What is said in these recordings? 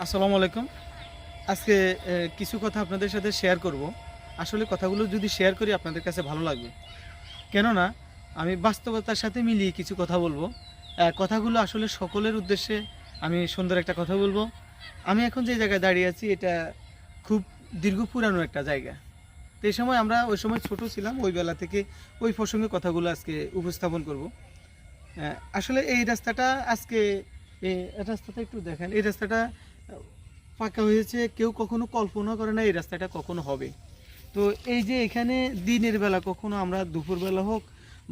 আসসালামু আলাইকুম। আজকে কিছু কথা আপনাদের সাথে শেয়ার করব। আসলে কথাগুলো যদি শেয়ার করি, আপনাদের কাছে ভালো লাগবে। কেননা, আমি বাস্তবতার সাথে মিলিয়ে কিছু কথা বলব। কথাগুলো আসলে সকলের উদ্দেশ্যে আমি সুন্দর একটা কথা বলব। আমি এখন যে জায়গায় দাঁড়িয়ে আছি, এটা খুব দীর্ঘ পুরানো একটা জায়গা। তো এই সময় আমরা, ওই সময় ছোট ছিলাম, ওই বেলা থেকে ওই প্রসঙ্গে কথাগুলো আজকে উপস্থাপন করব। আসলে এই রাস্তাটা আজকে এই রাস্তাটা একটু দেখেন। এই রাস্তাটা পাকা হয়েছে, কেউ কখনো কল্পনা করে না এই রাস্তাটা কখনো হবে। তো এই যে এখানে দিনের বেলা কখনো আমরা দুপুরবেলা হোক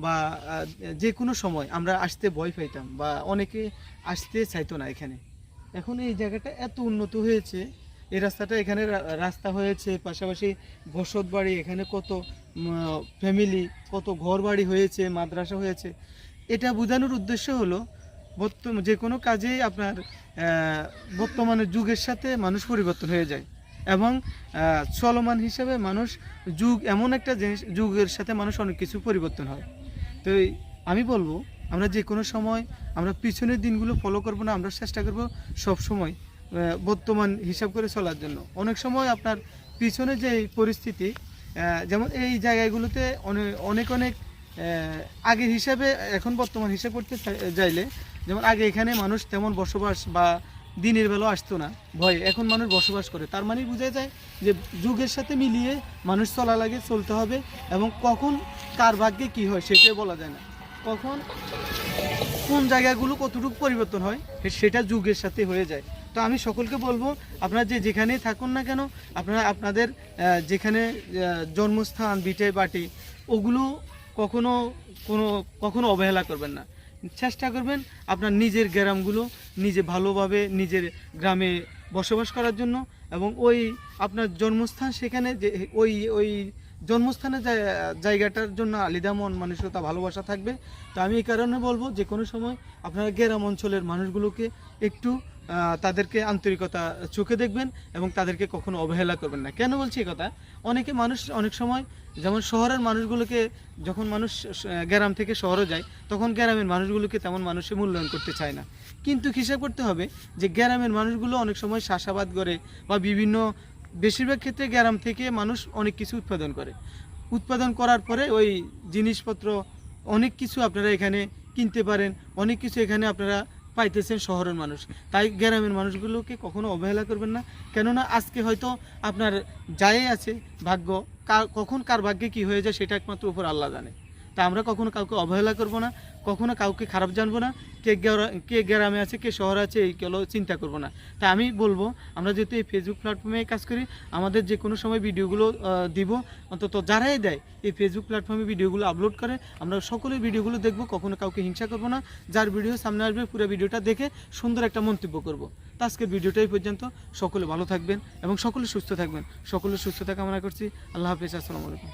বা যে কোনো সময় আমরা আসতে ভয় পাইতাম বা অনেকে আসতে চাইতো না এখানে। এখন এই জায়গাটা এত উন্নত হয়েছে, এই রাস্তাটা এখানে রাস্তা হয়েছে, পাশাপাশি বসত বাড়ি, এখানে কত ফ্যামিলি, কত ঘর বাড়ি হয়েছে, মাদ্রাসা হয়েছে। এটা বোঝানোর উদ্দেশ্য হলো বর্তমান যে কোনো কাজেই আপনার আহ, বর্তমানের যুগের সাথে মানুষ পরিবর্তন হয়ে যায়। এবং চলমান হিসাবে মানুষ যুগ এমন একটা জিনিস যুগের সাথে মানুষ অনেক কিছু পরিবর্তন হয়। তো আমি বলব আমরা যে কোনো সময় আমরা পিছনের দিনগুলো ফলো করব না আমরা চেষ্টা করব সব সময় বর্তমান হিসাব করে চলার জন্য। অনেক সময় আপনার পিছনে যে পরিস্থিতি যেমন এই জায়গাগুলোতে অনেক অনেক অনেক আগের হিসাবে এখন বর্তমান হিসাব করতে চাই- যাইলে যেমন আগে এখানে মানুষ তেমন বসবাস বা দিনের বেলা আসতো না, ভয়ে। এখন মানুষ বসবাস করে। তার মানে বোঝা যায় যে যুগের সাথে মিলিয়ে মানুষ চলা লাগে, চলতে হবে এবং কখন কার ভাগ্যে কি হয় সেটাই বলা যায় না। কখন কোন জায়গাগুলো কতটুকু পরিবর্তন হয় সেটা যুগের সাথে হয়ে যায়। তো আমি সকলকে বলব, আপনারা যে যেখানেই থাকুন না কেন, আপনারা আপনাদের যেখানে জন্মস্থান বিটে বাটি, ওগুলো কখনো কোনো, কখনো অবহেলা করবেন না। চেষ্টা করবেন আপনার নিজের গ্রামগুলো নিজে ভালোভাবে নিজের গ্রামে বসবাস করার জন্য এবং ওই আপনার জন্মস্থান সেখানে যে, ওই ওই জন্মস্থানের জায়গাটার জন্য আলিদা মন, মানসিকতা, ভালোবাসা থাকবে। তো আমি এই কারণে বলব যে কোনো সময় আপনারা গ্রাম অঞ্চলের মানুষগুলোকে একটু তাদেরকে আন্তরিকতা চোখে দেখবেন এবং তাদেরকে কখনো অবহেলা করবেন না। কেন বলছি কথা? অনেকে মানুষ অনেক সময় যেমন শহরের মানুষগুলোকে যখন মানুষ গ্রাম থেকে শহরে যায়, তখন গ্রামের মানুষগুলোকে তেমন মানুষে মূল্যায়ন করতে চায় না। কিন্তু হিসাব করতে হবে যে গ্রামের মানুষগুলো অনেক সময় চাষাবাদ করে বা বিভিন্ন, বেশিরভাগ ক্ষেত্রে গ্রাম থেকে মানুষ অনেক কিছু উৎপাদন করে। উৎপাদন করার পরে ওই জিনিসপত্র অনেক কিছু আপনারা এখানে কিনতে পারেন, অনেক কিছু এখানে আপনারা পাইতেছেন শহরের মানুষ। তাই গ্রামের মানুষগুলোকে কখনো অবহেলা করবেন না। কেননা আজকে হয়তো আপনার যাই আছে ভাগ্য কখন কার ভাগ্যে কি হয়ে যায় সেটা একমাত্র উপর আল্লাহ জানে। তা আমরা কখনো কাউকে অবহেলা করব না, কখনো কাউকে খারাপ জানব না, কে কে গ্রামে আছে, কে শহরে আছে, এই কেউ চিন্তা করব না। তা আমি বলব, আমরা যেহেতু এই ফেসবুক প্ল্যাটফর্মে কাজ করি, আমাদের যে কোনো সময় ভিডিওগুলো দিব, অন্তত যারাই দেয়, এই ফেসবুক প্ল্যাটফর্মে ভিডিওগুলো আপলোড করে, আমরা সকলের ভিডিওগুলো দেখব, কখনো কাউকে হিংসা করব না, যার ভিডিও সামনে আসবে, পুরো ভিডিওটা দেখে সুন্দর একটা মন্তব্য করব। তো আজকের ভিডিওটা এই পর্যন্ত, সকলে ভালো থাকবেন এবং সকলে সুস্থ থাকবেন। সকলে সুস্থতা কামনা করছি, আল্লাহ হাফিজ, আসসালামু আলাইকুম।